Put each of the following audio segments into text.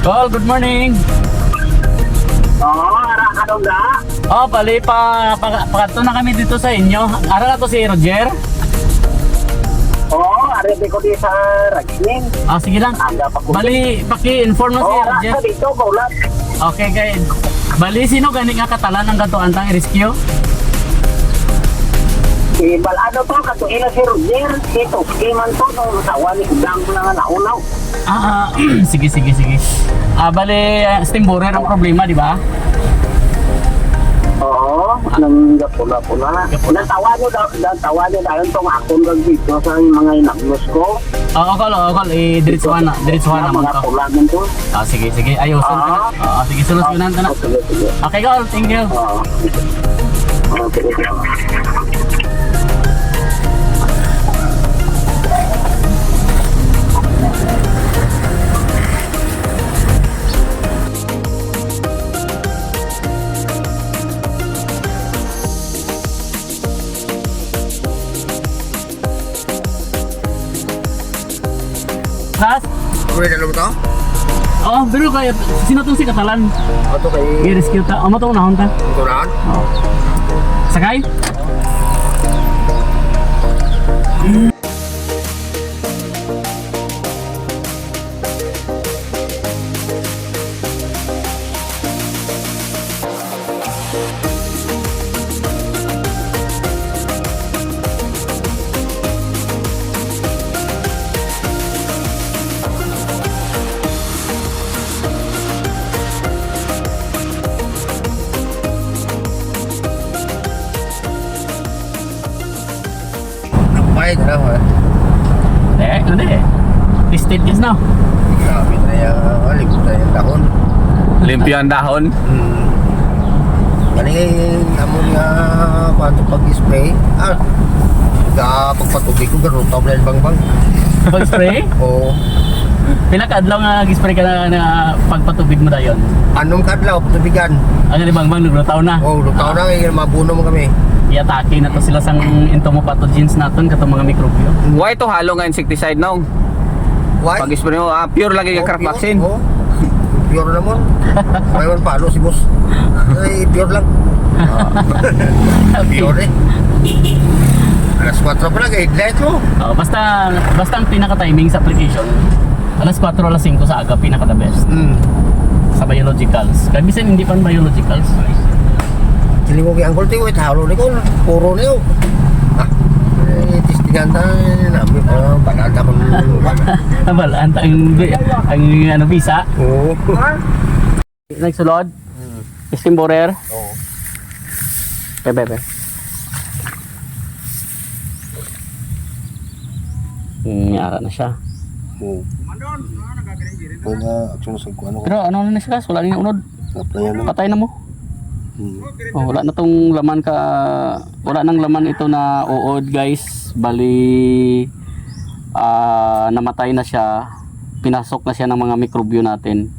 Call, good morning. Oo, ara ka daw ga. Oh, bali pa, pa pakato na kami dito sa inyo. Ara na to si Roger. Oo, ari ko di sa Ragning. Ah, sige lang. Ko. Bali, paki-inform mo si Oo, Roger. ra dito bulat. Okay, kay Bali, sino gani nga katalan ng ganto antang rescue? Si bal ano to katuila si Roger. Ito, si man to nung tawa ni Dang na naunaw. Ah, ah, sige, sige, sige. Ah, bali, uh, steam borer ang problema, di ba? Oo, anong gapula-pula. Gapula. Natawa nyo daw, natawa nyo dahil itong akong dito sa mga inagnos ko. Oo, oh, okol, okol, eh, diretsuhan na, diretsuhan naman Mga to. pula din to. Ah, sige, sige, ayusin ka na. Ah. Oo, sige, solusyonan ka na. Oh, Sige, sige. Okay, call, thank you. Oo. Oo, sige, pero kaya, sino tong si katalan? Ato kay I-rescue ta. O, matong nahon ta. Turan. Oo. Sakay? Na ha. Eh, ano eh. Listed yes now. Grabe na yung alibot na yung dahon. Limpyo ang dahon. Hmm. Kani amon nga paano pag-spray. Ah, ga pagpatubig ko garo pa bang bang bang. Pag-spray? O Pila ka adlaw nga gi-spray ka na, na pagpatubig mo dayon. anong kadlaw patubigan. Ang ni bang bang naglutaw na. Oh, lutaw na ngayon mabuno mo kami. Iatake na to sila sang entomopathogens naton katong mga mikrobyo. Why to halo nga insecticide nung? Why? Pag spray mo, ah, pure lagi yung Oh, crack pure. vaccine. Oh. Pure naman. Mayroon palo si boss. Ay, pure lang. Ah, pure eh. Alas 4 pa lang, headlight mo. Oh, basta basta ang pinaka timing sa application alas 4 alas 5 sa aga pinaka the best Hmm. sa biologicals. Kag bisan hindi pa biologicals. Sili ko kay Uncle Tio, ito halo ni ko, puro niyo. Ah, eh, tistingan ta namin, ah, balada ko Abal ang ang, ang ano visa Oo. nagsulod. Steam borer. Oo. Bebe, bebe. Hmm, yara na siya. Oo. Oo nga, action sa ano ko, Pero ano na siya? Wala na unod. Patay na mo. Hmm. Oh, wala na tong laman ka wala nang laman ito na uod guys. Bali ah namatay na siya. Pinasok na siya ng mga mikrobyo natin.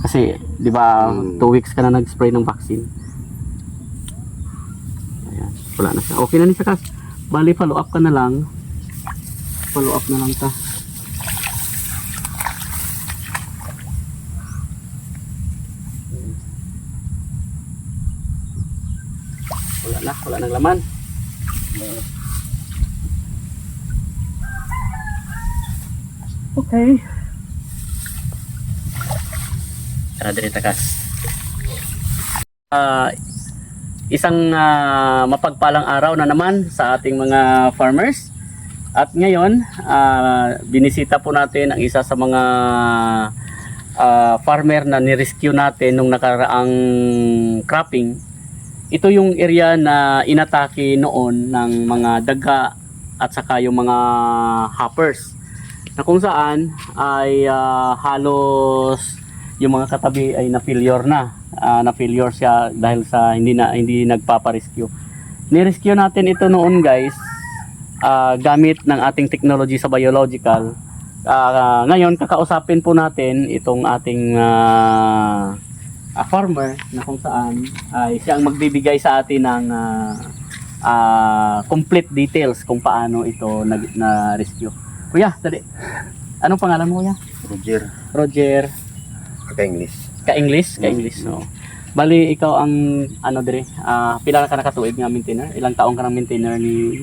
Kasi di ba Mm. 2 weeks ka na nag-spray ng vaccine. Ayan, wala na siya. Okay na ni siya kas bali follow up ka na lang. Follow up na lang ka wala nang laman. Okay. Tara direta kas Ah, isang ah, mapagpalang araw na naman sa ating mga farmers. At ngayon ah, binisita po natin ang isa sa mga ah, farmer na ni-rescue natin nung nakaraang cropping ito yung area na inatake noon ng mga daga at saka yung mga hoppers na kung saan ay ah, halos yung mga katabi ay na failure na. Ah, na failure siya dahil sa hindi na hindi nagpapa-rescue. Ni-rescue natin ito noon guys ah, gamit ng ating technology sa biological. Ah, ngayon kakausapin po natin itong ating ah, ah, farmer na kung saan ay siya ang magbibigay sa atin ng ah, ah, complete details kung paano ito nag, na rescue. Kuya, dali. Anong pangalan mo kuya? Roger. Roger. Kaka-English. Ka-English, ka-English. So, bali ikaw ang ano dire, ah pila ka nakatuig nga maintainer? Ilang taong ka nang maintainer ni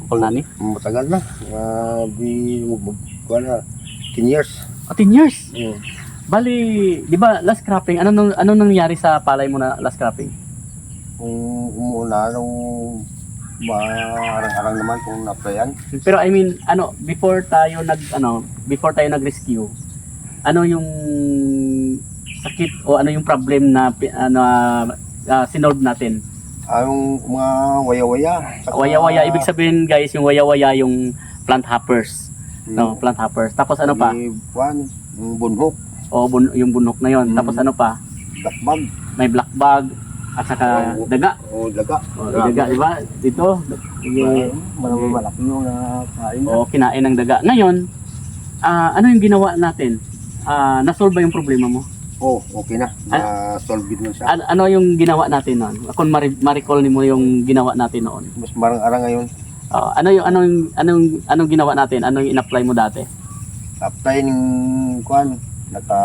Uncle Nani? Matagal na. Uh, di mo na 10 years. Oh, 10 years. Mm. Bali, 'di ba last cropping, ano nang ano nangyari sa palay mo na last cropping? Kung umuuna, nung maarang-arang naman kung na-applyan. Pero I mean, ano, before tayo nag ano, before tayo nag-rescue, ano yung sakit o ano yung problem na pi- ano ah, sinolve natin? Ah, yung mga waya-waya. saka- Waya-waya, ibig sabihin guys, yung waya-waya yung plant hoppers. No, plant hoppers. Tapos ano pa? May buwan, yung bunhok, O bun- yung bunok na yon. Mm. Tapos ano pa? dakbag, May black bag at saka Oh. daga. o daga. O, daga, di ba? Dito, yung Malaki yung nakain. o kinain ng daga. Ngayon, ah, ano yung ginawa natin? Ah, nasolve ba yung problema mo? Oh, okay na. Na-solve it na siya. Ano, ano yung ginawa natin noon? Kung mari- ma-recall mo yung ginawa natin noon. Mas marang-arang ngayon. Ah, ano yung anong anong anong ginawa natin? Ano yung in-apply mo dati? Apply ng kuan, naka...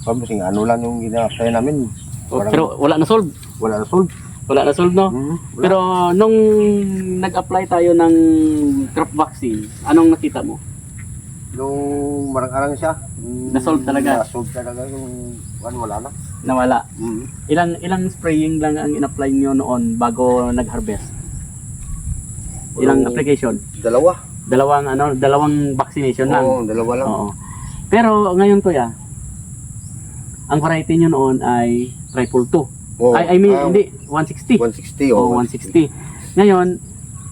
Sabi sing ano lang yung gina-apply namin. Parang- pero wala na solve. Wala na solve. Wala na solve no. Wala. Pero nung nag-apply tayo ng crop vaccine, anong nakita mo? Nung marang-arang siya. mm, Na-solve talaga? Na-solve talaga yung kuan, wala na. Nawala. Mm. Ilang ilang spraying lang ang in-apply nyo noon bago nag-harvest? Ilang Walang- application? Dalawa. Dalawang ano, dalawang vaccination lang. Oo, dalawa lang. Oo. Pero ngayon kuya, ang variety nyo noon ay triple 2. Oo. ay, I mean, Ah, hindi, 160. 160 Oo, oh, 160. Ngayon,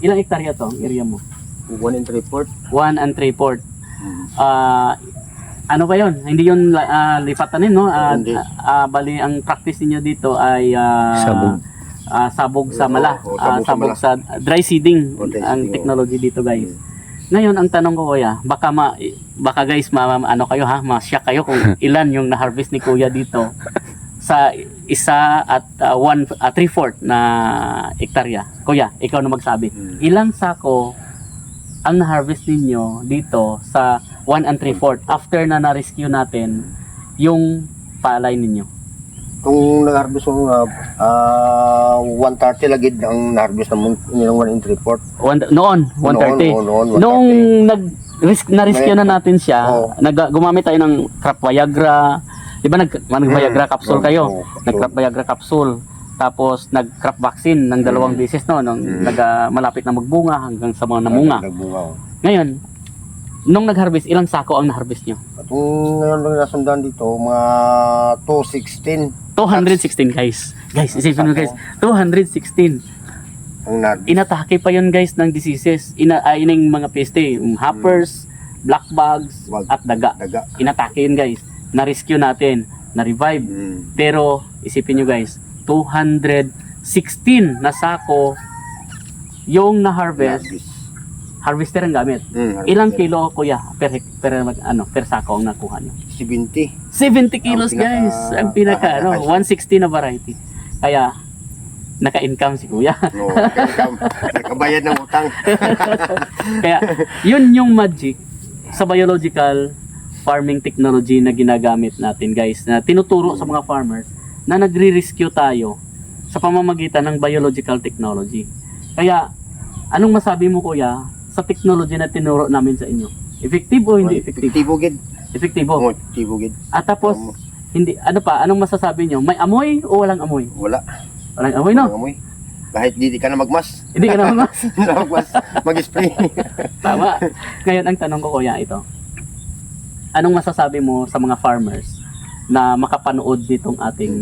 ilang hektarya to, ang area mo? 1 and 3 port. 1 and 3 port. Mm. Ah, ano ba yon? Hindi yun uh, lipatanin, no? Ah, Hindi. ah, bali, ang practice niyo dito ay ah, Sabog. ah, sabog sa mala. Oo, oo, Ah, sabog sa sabog sa dry seeding Oo, dry ang seeding, technology dito, guys. Mm. Ngayon, ang tanong ko kuya, baka ma, baka guys, ma, ma- ano kayo ha, ma-shock kayo kung ilan yung na-harvest ni kuya dito sa isa at uh, one, uh, three-fourth na hektarya. Kuya, ikaw na magsabi. Mm. Ilang sako ang na-harvest ninyo dito sa 1 and 3-4 after na na-rescue natin yung palay ninyo? Kung nag-harvest ko nga, ah 130 lagid ang na-harvest naman yung 1 and 3 port. One, noon, 130. Noon, noon, noon, 130. Nung nag risk na rescue na natin siya, Oo. nag gumamit tayo ng crop Viagra. 'Di ba nag nag Viagra Mm. capsule Oo, kayo? oo, capsule. Nag crop Viagra capsule. Tapos nag crop vaccine ng dalawang Mm. beses no, nung Mm. nag ah, malapit na magbunga hanggang sa mga namunga. Nagbunga. oh. Ngayon, nung nag-harvest, ilang sako ang na-harvest nyo? At kung ngayon lang nasundan dito, mga 216 216 guys. Guys, isipin mo guys, 216. ang. Inatake pa yun guys ng diseases. Ina ay ining mga peste, yung hoppers, black bugs, Wag. at daga. Daga. Inatake yun guys. Na-rescue natin, na-revive. Mm. Pero isipin nyo guys, 216 na sako yung na-harvest, Na-harvest. Harvester ang gamit. Mm, Ilang kilo kuya per per ano per sako ang nakuha nyo? 70. 70 kilos Ang pinaka- guys. Ang pinaka ano, ah, 160 na variety. Kaya naka-income si kuya. No, nakakam- nakabayad ng utang. Kaya yun yung magic sa biological farming technology na ginagamit natin guys na tinuturo sa mga farmers na nagre-rescue tayo sa pamamagitan ng biological technology. Kaya anong masabi mo kuya sa technology na tinuro namin sa inyo? Effective o hindi effective? Efektibo gid. Effective. Efektibo gid. At tapos Um, hindi ano pa anong masasabi nyo? May amoy o walang amoy? Wala. Walang amoy no? Walang amoy. Kahit di, di ka na magmas. Hindi ka. Hindi na magmas. Mag-spray. Tama. Ngayon, ang tanong ko kuya ito. Anong masasabi mo sa mga farmers na makapanood nitong ating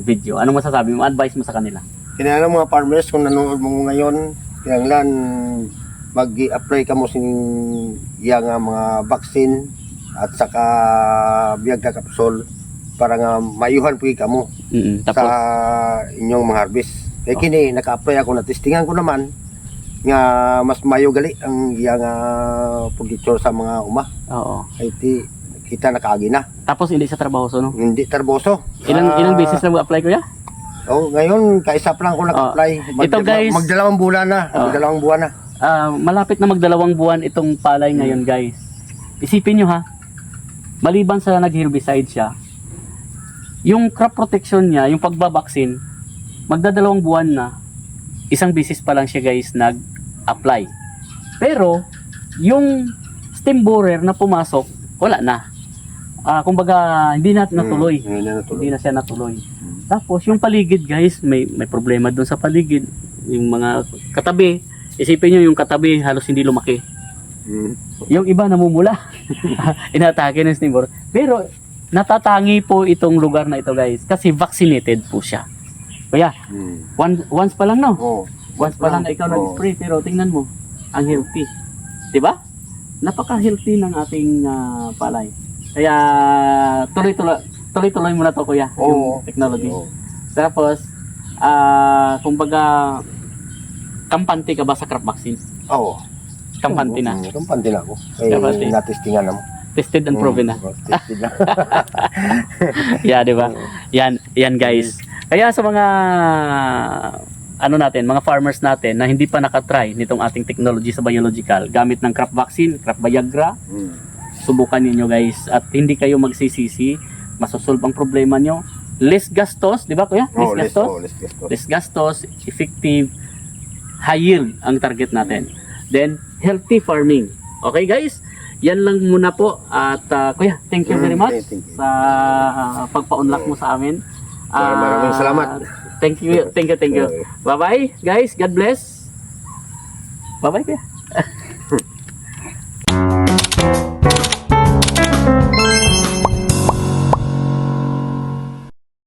video? Anong masasabi mo? Advice mo sa kanila? Kinailangan mga farmers kung nanonood mo ngayon, kinailangan mag-apply ka mo sin iya nga mga vaccine at saka biyag ka kapsol para nga mayuhan po ka mo Mm sa Tapos, inyong mga harvest. Kaya kini naka-apply ako na testingan ko naman nga mas mayo gali ang iya nga pagditsor sa mga uma. oo. Ay ti kita nakaagi na. Tapos hindi sa trabaho so, no? Hindi tarboso. Ilang Ah, ilang beses na mag-apply kuya? Oh, ngayon kaisa pa lang ako nag-apply. Ito, guys. magdalawang buwan na. Oh. Magdalawang buwan na. Ah, malapit na magdalawang buwan itong palay ngayon, guys. Isipin nyo ha. maliban sa nag-herbicide siya, yung crop protection niya, yung pagbabaksin, magdadalawang buwan na, isang bisis pa lang siya guys nag-apply. Pero, yung stem borer na pumasok, wala na. Ah, kumbaga, hindi na natuloy. Hmm, Hindi na natuloy. Hindi na siya natuloy. Tapos, yung paligid guys, may, may problema doon sa paligid. Yung mga katabi, isipin nyo yung katabi halos hindi lumaki. Hmm. Yung iba namumula. Inatake ng borer. Pero, natatangi po itong lugar na ito guys kasi vaccinated po siya. Kaya, Hmm. one, once pa lang no? Oh. Once pa lang ikaw Oo. nag-spray pero tingnan mo, ang healthy. 'Di ba? Napaka-healthy ng ating ah, palay. Kaya tuloy-tuloy tuloy-tuloy mo na to kuya, Oo. yung technology. Oo. Tapos ah kumbaga kampante ka ba sa crop vaccine? Oo. Kampante na. Hmm, Kampante na ako. Eh, Kampante. natistingan naman. Tested and proven na. Hmm, tested na. yeah, 'di ba? Yan, yan guys. Kaya sa mga ano natin, mga farmers natin na hindi pa nakatry nitong ating technology sa biological gamit ng crop vaccine, crop Viagra, Hmm. subukan ninyo guys at hindi kayo magsisisi, masosolve ang problema nyo. Less gastos, di ba kuya? Less Oh, gastos. go, let's go. Less gastos, effective, high yield ang target natin. Then, healthy farming. Okay guys? Yan lang muna po. At ah, kuya, thank you very Mm, much thank you. sa ah, pagpa-unlock mo sa amin. Maraming maraming salamat. Thank you, thank you, thank you. Bye-bye guys. God bless. Bye-bye kuya.